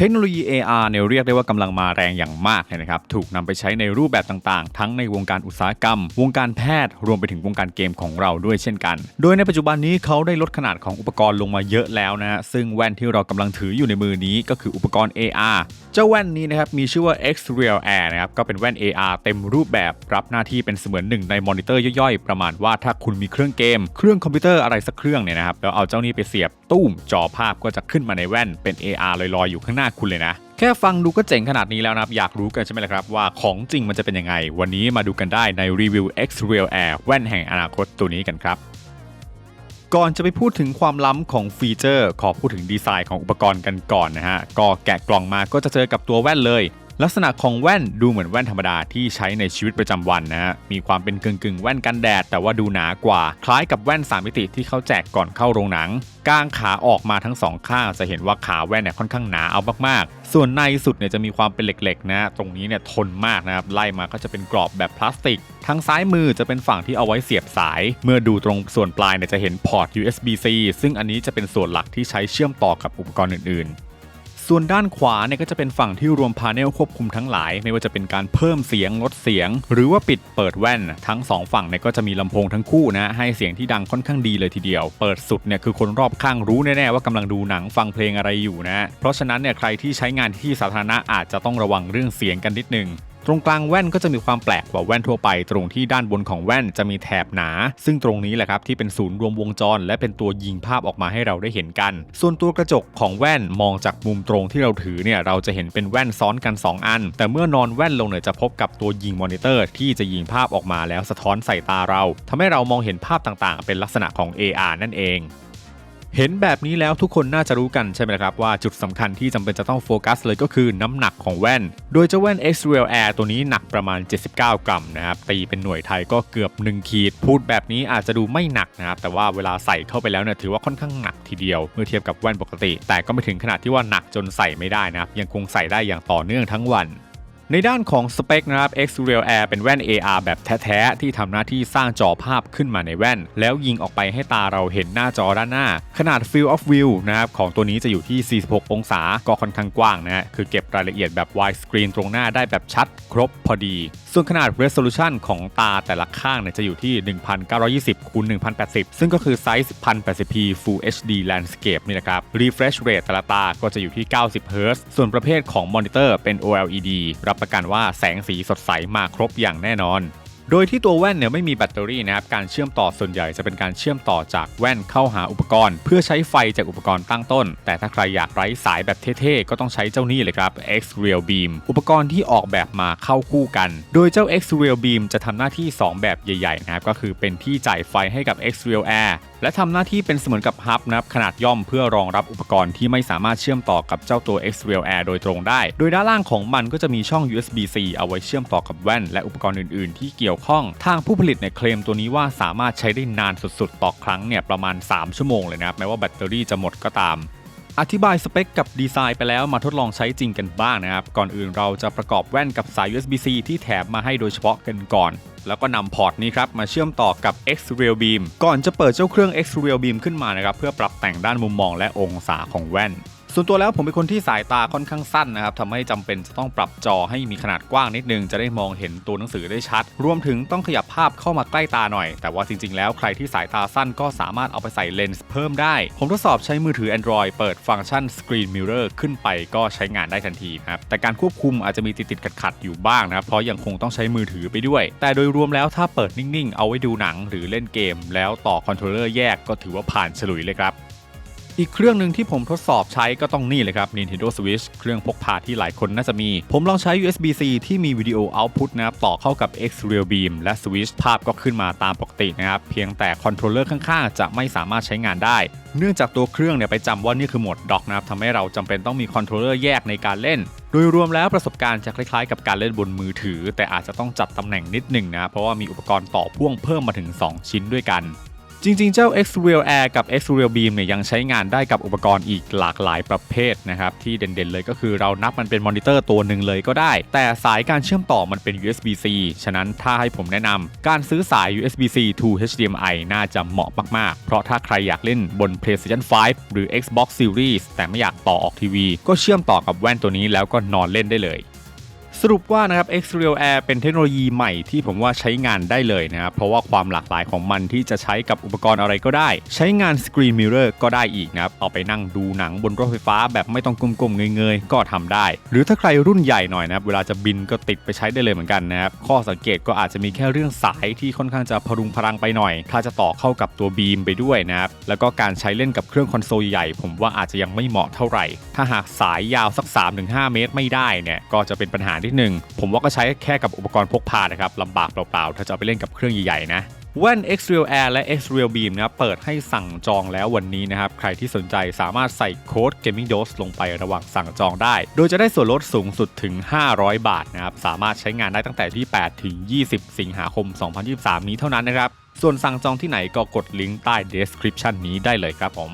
เทคโนโลยี AR เนี่ยเรียกได้ว่ากำลังมาแรงอย่างมากเลยนะครับ ถูกนำไปใช้ในรูปแบบต่างๆ ทั้งในวงการอุตสาหกรรม วงการแพทย์ รวมไปถึงวงการเกมของเราด้วยเช่นกัน โดยในปัจจุบันนี้เขาได้ลดขนาดของอุปกรณ์ลงมาเยอะแล้วนะฮะ ซึ่งแว่นที่เรากำลังถืออยู่ในมือนี้ก็คืออุปกรณ์ AR เจ้าแว่นนี้นะครับมีชื่อว่า X Real Air นะครับ ก็เป็นแว่น AR เต็มรูปแบบ รับหน้าที่เป็นเสมือนหนึ่งในมอนิเตอร์ย่อยๆ ประมาณว่าถ้าคุณมีเครื่องเกม เครื่องคอมพิวเตอร์อะไรสักเครื่องเนี่ยนะครับ แล้วเอาเจ้านี้ไปเสียบ ตุ้ม จอภาพก็จะขึ้นมาในแว่น เป็น AR ลอยๆ อยู่ข้างหน้าคุณเลยนะ แค่ฟังดูก็เจ๋งขนาดนี้แล้วนะครับ อยากรู้กันใช่ไหมล่ะครับ ว่าของจริงมันจะเป็นยังไง วันนี้มาดูกันได้ในรีวิว X Real Air แว่นแห่งอนาคตตัวนี้กันครับ ก่อนจะไปพูดถึงความล้ำของฟีเจอร์ ขอพูดถึงดีไซน์ของอุปกรณ์กันก่อนนะฮะ ก็แกะกล่องมาก็จะเจอกับตัวแว่นเลย ลักษณะของแว่นดูเหมือนแว่นธรรมดาที่ใช้ในชีวิตประจำวันนะฮะ มีความเป็นกึ่งกึ่งๆแว่นกันแดด แต่ว่าดูหนากว่า คล้ายกับแว่น 3 มิติที่เขาแจกก่อนเข้าโรงหนังกางขาออกมาทั้งสองข้างจะเห็นว่าขาแว่นเนี่ยค่อนข้างหนาเอามากๆ ส่วนในสุดเนี่ยจะมีความเป็นเหล็กๆนะตรงนี้เนี่ยทนมากนะครับไล่มาก็จะเป็นกรอบแบบพลาสติก ทางซ้ายมือจะเป็นฝั่งที่เอาไว้เสียบสาย เมื่อดูตรงส่วนปลายเนี่ยจะเห็นพอร์ต USB-C ซึ่งอันนี้จะเป็นส่วนหลักที่ใช้เชื่อมต่อกับอุปกรณ์อื่นๆ ส่วนด้านขวาเนี่ยก็จะเป็นฝั่งที่รวมพาเนลควบคุมทั้งหลาย ไม่ว่าจะเป็นการเพิ่มเสียงลดเสียง หรือว่าปิดเปิดแว่น ทั้งสองฝั่งเนี่ยก็จะมีลำโพงทั้งคู่นะให้เสียงที่ดังค่อนข้างดีเลยทีเดียว เปิดสุดเนี่ยคือคนรอบข้างรู้แน่ๆว่ากำลังดูหนังฟังเพลงอะไรอยู่นะ เพราะฉะนั้นเนี่ยใครที่ใช้งานที่สาธารณะอาจจะต้องระวังเรื่องเสียงกันนิดนึง ตรงกลางแว่นก็จะมีความแปลกกว่าแว่นทั่วไป ตรงที่ด้านบนของแว่นจะมีแถบหนา ซึ่งตรงนี้แหละครับที่เป็นศูนย์รวมวงจร และเป็นตัวยิงภาพออกมาให้เราได้เห็นกัน ส่วนตัวกระจกของแว่นมองจากมุมตรงที่เราถือเนี่ยเราจะเห็นเป็นแว่นซ้อนกัน 2 อัน แต่เมื่อนอนแว่นลงเนี่ยจะพบกับตัวยิงมอนิเตอร์ ที่จะยิงภาพออกมาแล้วสะท้อนใส่ตาเราทำให้เรามองเห็นภาพต่างๆ เป็นลักษณะของ AR นั่นเอง เห็นแบบนี้แล้วทุกคนน่าจะรู้กันใช่ไหมครับว่าจุดสำคัญที่จำเป็นจะต้องโฟกัสเลยก็คือน้ำหนักของแว่น โดยเจ้าแว่น X Real Air ตัวนี้หนักประมาณ 79 กรัมนะครับตีเป็นหน่วยไทยก็เกือบ 1 ขีด พูดแบบนี้อาจจะดูไม่หนักนะครับแต่ว่าเวลาใส่เข้าไปแล้วเนี่ยถือว่าค่อนข้างหนักทีเดียว เมื่อเทียบกับแว่นปกติ แต่ก็ไม่ถึงขนาดที่ว่าหนักจนใส่ไม่ได้นะครับยังคงใส่ได้อย่างต่อเนื่องทั้งวัน ในด้านของสเปคนะครับ X Real Air เป็นแว่น AR แบบแท้ๆ ที่ทำหน้าที่สร้างจอภาพขึ้นมาในแว่น แล้วยิงออกไปให้ตาเราเห็นหน้าจอด้านหน้า ขนาด Field of View นะครับของตัวนี้จะอยู่ที่ 46 องศา ก็ค่อนข้างกว้างนะฮะคือเก็บรายละเอียดแบบ wide screen ตรงหน้าได้แบบชัดครบพอดี ส่วนขนาด resolution ของตาแต่ละข้างเนี่ยจะอยู่ที่ 1920คูณ1080 ซึ่งก็คือไซส์ 1080p Full HD Landscape นี่แหละครับ refresh rate แต่ละตาก็จะอยู่ที่ 90 Hz ส่วนประเภทของมอนิเตอร์เป็น OLED รับประกันว่าแสงสีสดใสมาครบอย่างแน่นอน โดยที่ตัวแว่นเนี่ยไม่มีแบตเตอรี่นะครับ การเชื่อมต่อส่วนใหญ่จะเป็นการเชื่อมต่อจากแว่นเข้าหาอุปกรณ์ เพื่อใช้ไฟจากอุปกรณ์ตั้งต้น แต่ถ้าใครอยากไร้สายแบบเท่ๆ ก็ต้องใช้เจ้านี่เลยครับ X Real Beam อุปกรณ์ที่ออกแบบมาเข้าคู่กัน โดยเจ้า X Real Beam จะทำหน้าที่ 2 แบบใหญ่ๆนะครับ ก็คือเป็นที่จ่ายไฟให้กับ X Real Air และทำหน้าที่เป็นเสมือนกับฮับนะครับขนาดย่อมเพื่อรองรับอุปกรณ์ที่ไม่สามารถเชื่อมต่อกับเจ้าตัว X Real Air โดยตรงได้ โดยด้านล่างของมันก็จะมีช่อง USB-C เอาไว้เชื่อมต่อกับแว่น และอุปกรณ์อื่นๆ ที่เกี่ยวข้อง ทางผู้ผลิตเนี่ยเคลมตัวนี้ว่าสามารถใช้ได้นานสุดๆ ต่อครั้งเนี่ยประมาณ 3 ชั่วโมงเลยนะครับแม้ว่าแบตเตอรี่จะหมดก็ตาม อธิบายสเปคกับดีไซน์ไปแล้วมาทดลองใช้จริงกันบ้างนะครับ ก่อนอื่นเราจะประกอบแว่นกับสาย USB-C ที่แถมมาให้โดยเฉพาะกันก่อนแล้วก็นำพอร์ตนี้ครับมาเชื่อมต่อกับ X Real Beam ก่อนจะเปิดเจ้าเครื่อง X Real Beam ขึ้นมานะครับเพื่อปรับแต่งด้านมุมมองและองศาของแว่น ส่วนตัวแล้วผมเป็นคนที่สายตาค่อนข้างสั้นนะครับทำให้จำเป็นจะต้องปรับจอให้มีขนาดกว้างนิดนึง จะได้มองเห็นตัวหนังสือได้ชัด รวมถึงต้องขยับภาพเข้ามาใกล้ตาหน่อย แต่ว่าจริง ๆ แล้วใครที่สายตาสั้นก็สามารถเอาไปใส่เลนส์เพิ่มได้ ผมทดสอบใช้มือถือ Android เปิดฟังก์ชัน Screen Mirror ขึ้นไปก็ใช้งานได้ทันทีนะครับแต่การควบคุมอาจจะมีติดๆขัดๆอยู่บ้างนะครับเพราะยังคงต้องใช้มือถือไปด้วย แต่โดยรวมแล้วถ้าเปิดนิ่งๆ เอาไว้ดูหนังหรือเล่นเกม แล้วต่อคอนโทรลเลอร์แยกก็ถือว่าผ่านฉลุยเลยครับ อีกเครื่องหนึ่งที่ผมทดสอบใช้ก็ต้องนี่เลยครับ Nintendo Switch เครื่องพกพาที่หลายคนน่าจะมี ผมลองใช้ USB-C ที่มีวิดีโอ output นะครับต่อเข้ากับ X Real Beam และ Switch ภาพก็ขึ้นมาตามปกตินะครับ เพียงแต่คอนโทรลเลอร์ข้างๆ จะไม่สามารถใช้งานได้ เนื่องจากตัวเครื่องเนี่ยไปจำว่านี่คือโหมดด็อกนะครับทำให้เราจำเป็นต้องมีคอนโทรลเลอร์แยกในการเล่น โดยรวมแล้วประสบการณ์จะคล้ายๆ กับการเล่นบนมือถือ แต่อาจจะต้องจัดตำแหน่งนิดหนึ่งนะเพราะว่ามีอุปกรณ์ต่อพ่วงเพิ่มมาถึง 2 ชิ้นด้วยกัน จริงๆ เจ้า X Real Air กับ X Real Beam เนี่ยยังใช้งานได้กับอุปกรณ์อีกหลากหลายประเภทนะครับ ที่เด่นๆเลยก็คือเรานับมันเป็นมอนิเตอร์ตัวหนึ่งเลยก็ได้ แต่สายการเชื่อมต่อมันเป็น USB-C ฉะนั้นถ้าให้ผมแนะนำการซื้อสาย USB-C to HDMI น่าจะเหมาะมากๆ เพราะถ้าใครอยากเล่นบน PlayStation 5 หรือ Xbox Series แต่ไม่อยากต่อออกทีวี ก็เชื่อมต่อกับแว่นตัวนี้แล้วก็นอนเล่นได้เลย สรุปว่านะครับ X Real Air เป็นเทคโนโลยีใหม่ที่ผมว่าใช้งานได้เลยนะครับ เพราะว่าความหลากหลายของมันที่จะใช้กับอุปกรณ์อะไรก็ได้ ใช้งาน Screen Mirror ก็ได้อีกนะครับ เอาไปนั่งดูหนังบนรถไฟฟ้าแบบไม่ต้องกลมๆเงยๆ ก็ทำได้ หรือถ้าใครรุ่นใหญ่หน่อยนะครับ เวลาจะบินก็ติดไปใช้ได้เลยเหมือนกันนะครับ ข้อสังเกตก็อาจจะมีแค่เรื่องสายที่ค่อนข้างจะพรุงพรังไปหน่อย ถ้าจะต่อเข้ากับตัวบีมไปด้วยนะครับแล้วก็การใช้เล่นกับเครื่องคอนโซลใหญ่ ผมว่าอาจจะยังไม่เหมาะเท่าไหร่ ถ้าหากสายยาวสัก 3-5 เมตรไม่ได้เนี่ยก็จะเป็นปัญหาที่หนึ่งผมว่าก็ใช้แค่กับอุปกรณ์พกพานะครับลำบากเปล่าๆ ถ้าจะเอาไปเล่นกับเครื่องใหญ่ๆนะแว่น X Real Air และ X Real Beam นะครับเปิดให้สั่งจองแล้ววันนี้นะครับ ใครที่สนใจสามารถใส่โค้ด Gaming Dose ลงไประหว่างสั่งจองได้ โดยจะได้ส่วนลดสูงสุดถึง 500 บาทนะครับ สามารถใช้งานได้ตั้งแต่ที่ 8 ถึง 20 สิงหาคม 2023 นี้เท่านั้นนะครับ ส่วนสั่งจองที่ไหนก็กดลิงก์ใต้ description นี้ได้เลยครับผม